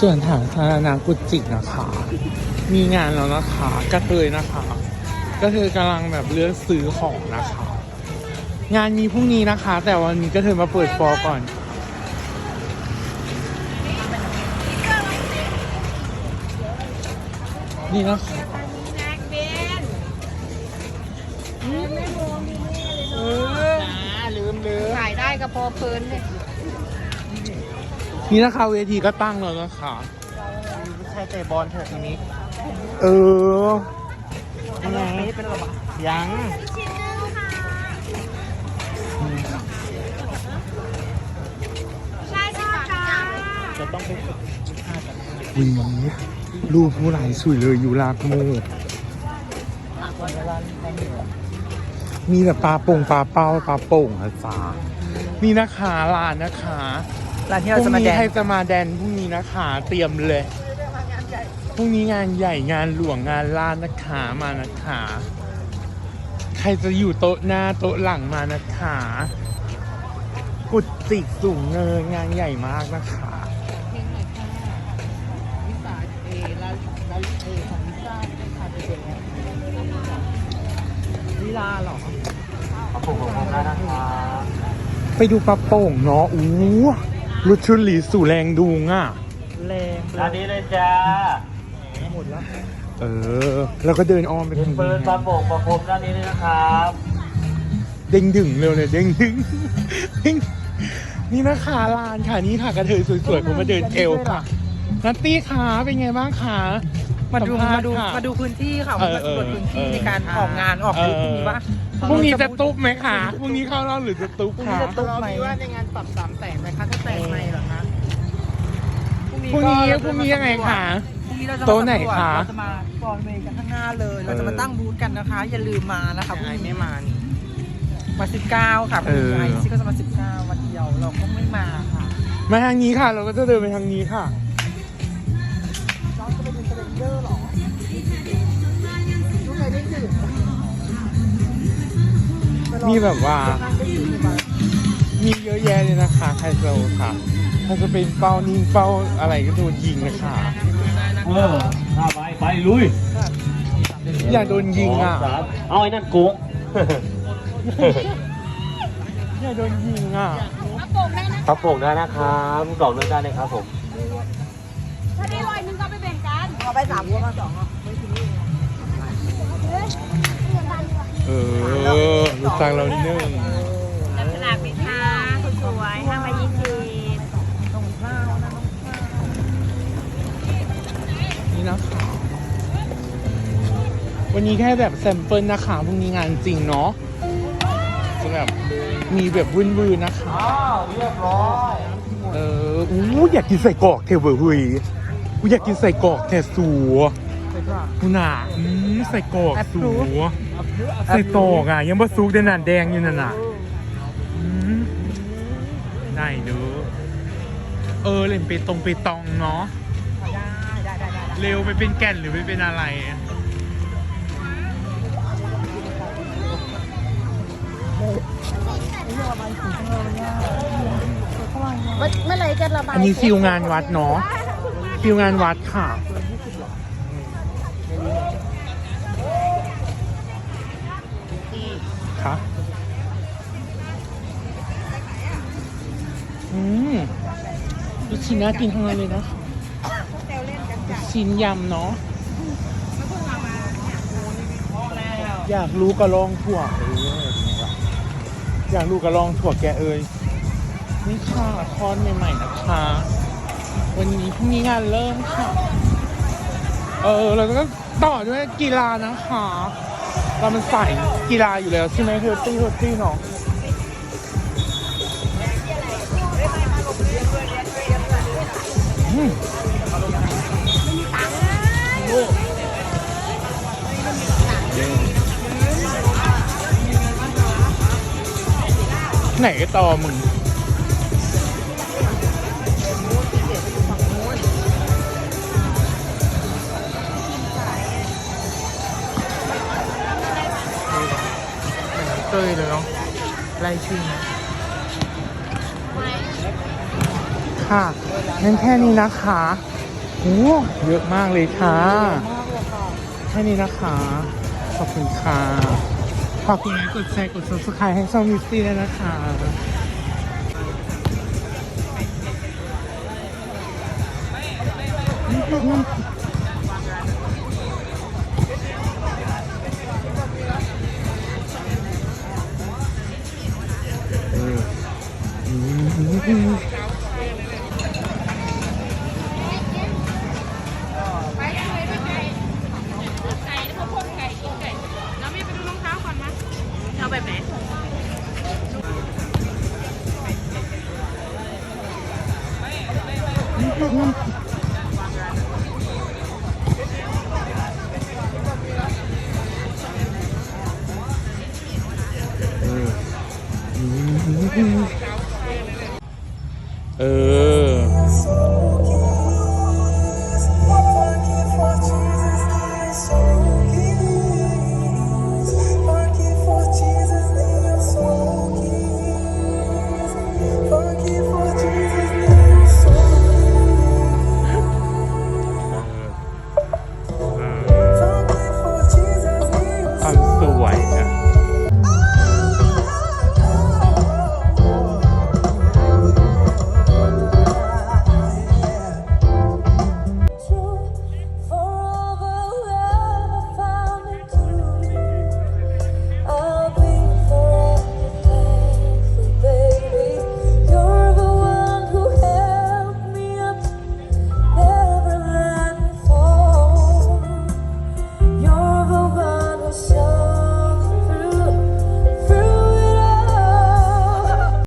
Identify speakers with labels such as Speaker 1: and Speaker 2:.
Speaker 1: ส่วนทางสาธารณะกุจิกนะคะ มีงานแล้วนะคะกระเทยนะคะ ก็คือกำลังแบบเลือกซื้อของนะคะ งานมีพรุ่งนี้นะคะ แต่วันนี้ก็เธอมาเปิดฟอร์ก่อน นี่นะคะ
Speaker 2: เออลืมลืมถ่ายได้ก็พอเพลินเลย
Speaker 1: นี่นะคะเวทีก็ตั้งแล้วนะคะ
Speaker 3: ใช่เตะบอลเถอะทีนี้
Speaker 1: เออ
Speaker 3: ยังไงเป็นระบายัง
Speaker 2: ใช่สิค่ะ
Speaker 3: จะต้องไปฝึก
Speaker 1: วีรูปผู้หลายสวยเลยอยู่ลากโมกมีแบบปลาโป่งปลาเป้าปลาโป่งอะจ้านี่นะคะร้านนะคะ
Speaker 3: ร้านที่
Speaker 1: พ
Speaker 3: เรา
Speaker 1: รุ่
Speaker 3: จะ
Speaker 1: ง
Speaker 3: มาแด
Speaker 1: นี้
Speaker 3: น
Speaker 1: ใครจะมาแดนพรุ่งนี้นะคะเตรียมเลยพรุ่งนี้งานใหญ่งานหลวงงานล้านนะคะมานะคะใครจะอยู่โต๊ะหน้าโต๊ะหลังมานะคะกุดจิกสูงเนินงานใหญ่มากนะคะ
Speaker 2: เพลงหน่อยค่ะวิสาเอลาลาเอของวิซ่าได้ค่ะจะเป็นไง
Speaker 3: ลีลาเหรอ
Speaker 4: ครับผมผมได้นะครับ
Speaker 1: ไปดูปลาโป่งเนาะอู้ รุชุนหลีสู่แรงดูงอะ
Speaker 3: แรง
Speaker 4: ร้านนี้เลยจ้า
Speaker 3: หมดแล้ว
Speaker 1: เออ แล้วก็เดินอ้อมไป
Speaker 4: เป็
Speaker 1: ทานง
Speaker 4: ปื
Speaker 1: นี้
Speaker 4: นปลาโป่งปลาพรมด้านนี้เลยนะครับ
Speaker 1: เด้งดึงเร็วเลยเด้งดึงเด้งนี่นะคะลานค่ะนี่ค่ะกระเทยสวยๆผมมาเดินเอวค่ะนัตตี้ค่ะเป็นไงบ้างคะ
Speaker 3: มาดู
Speaker 1: สัภษ
Speaker 3: มา
Speaker 1: ณ์
Speaker 3: ดู
Speaker 1: ค่ะ
Speaker 3: มาดูพื้นที่ค่ะ
Speaker 1: เอ
Speaker 3: มา
Speaker 1: อเออ
Speaker 3: สำรวจพื้นที่
Speaker 1: เออ
Speaker 3: ในการออกงานออกบูธพรุ่งนี้ว่า
Speaker 1: พรุ่งนี้จะตุ๊บไหมคะพรุ่งนี้เข้ารอบหรือจะตุ๊บ
Speaker 3: พรุ่งนี้
Speaker 1: คะ
Speaker 3: จะตุ๊บไหม
Speaker 2: ว่าในงานปรับสามแสนไหมคะถ้าแสนในเหรอคะ
Speaker 1: พรุ่งนี้พรุ่งนี้ยังไงคะ
Speaker 3: พรุ่งนี้เราจะมา
Speaker 1: โต๊ะไหนคะ
Speaker 3: เราจะมาฟอนเวย์กันข้างหน้าเลย เราจะมาตั้งบูธกันนะคะ อย่าลืมมานะคะพรุ่งนี้ไม่มานี่มา19ค่ะพรุ่งนี้ไอซี่ก็จะมา19วันเดียวเราก็ไม่มาค่ะ
Speaker 1: มาทางนี้ค่ะ เราก็จะเดินไปทางนี้ค่ะ
Speaker 3: เราจะไปเป็นเทรนเดอร์หรอ
Speaker 2: มี
Speaker 1: แบบว่า มีเยอะแยะเลยนะคะไฮโซค่ะถ้าจะเป็นเป้านิ่งเป้าอะไรก็โดนยิงนะคะ
Speaker 4: เออข้าไปไปลุย
Speaker 1: อยากโดนยิงอะ
Speaker 4: สามเอาไอ้นั่นโกง
Speaker 1: อยากโดนยิงอะ
Speaker 4: ครับผมได้นะครับกล่องเลือกได้เลยครับผม
Speaker 2: ถ้าได้ร้อยหนึงก็ไปแบ่งกัน
Speaker 3: เอาไปสามก็มาสองอะ
Speaker 1: เออ รู้จักเรานิดนึง
Speaker 2: จับฉลากไหมคะคนสวยห้าใบยี่สิบ
Speaker 3: ต้องข้าวนะต้องข้าว
Speaker 1: นี่นะคะ วันนี้แค่แบบแซมเปิลนะคะพรุ่งนี้งานจริงเนาะจะแบบมีแบบวุ่นๆนะคะ
Speaker 4: อ้าวเรียบร้อย
Speaker 1: เอออู้อยากกินใส่กรอกเทเวอร์เฮ้ยกูอยากกินใส่กรอกแทสัว
Speaker 3: ไปก่อน
Speaker 1: กูหาอืมใส่กรอกสัว ใส่ตอกอะ ยังบ่ซุกเดนน่ะแดงอยู่นั่นน่ะอืมได้เด้อเออเล่นไปตรงไปตองเนาะ
Speaker 3: ได้ได้ได้ได้
Speaker 1: เร็วไปเป็นแก่นหรือไปเป็นอะไรอะ
Speaker 2: เมื่อไหร่จะระบาย
Speaker 1: อันนี้คิวงานวัดเนาะคิวงานวัดค่ะ คะอืมลูกชิ้นน่ากินทั้งนั้นเลยนะลูกชิ้นยำเนาะอยากรู้กระลองถั่วเออเป็นไงล่ะอยากรู้กระลองถั่วแกเอ่ยนี่ค่ะคอนใหม่ๆนะคะ วันนี้พรุ่งนี้งานเริ่มค่ะ เออเราก็ต่อด้วยกีฬานะคะ เรามันใส่กีฬาอยู่แล้วใช่ไหมเฮอร์ตี้เฮอร์ตี้เนาะไหนก็ต่อมึง เตยเลยเนาะไล่ชื่อนะค่ะงั้นแค่นี้นะคะโอ้เยอะมากเลยค่ะ แค่นี้นะคะ ขอบคุณค่ะฝากกดไลค์กดแชร์กด subscribe ให้ช่องมิสซี่ด้วยนะคะ
Speaker 2: เอา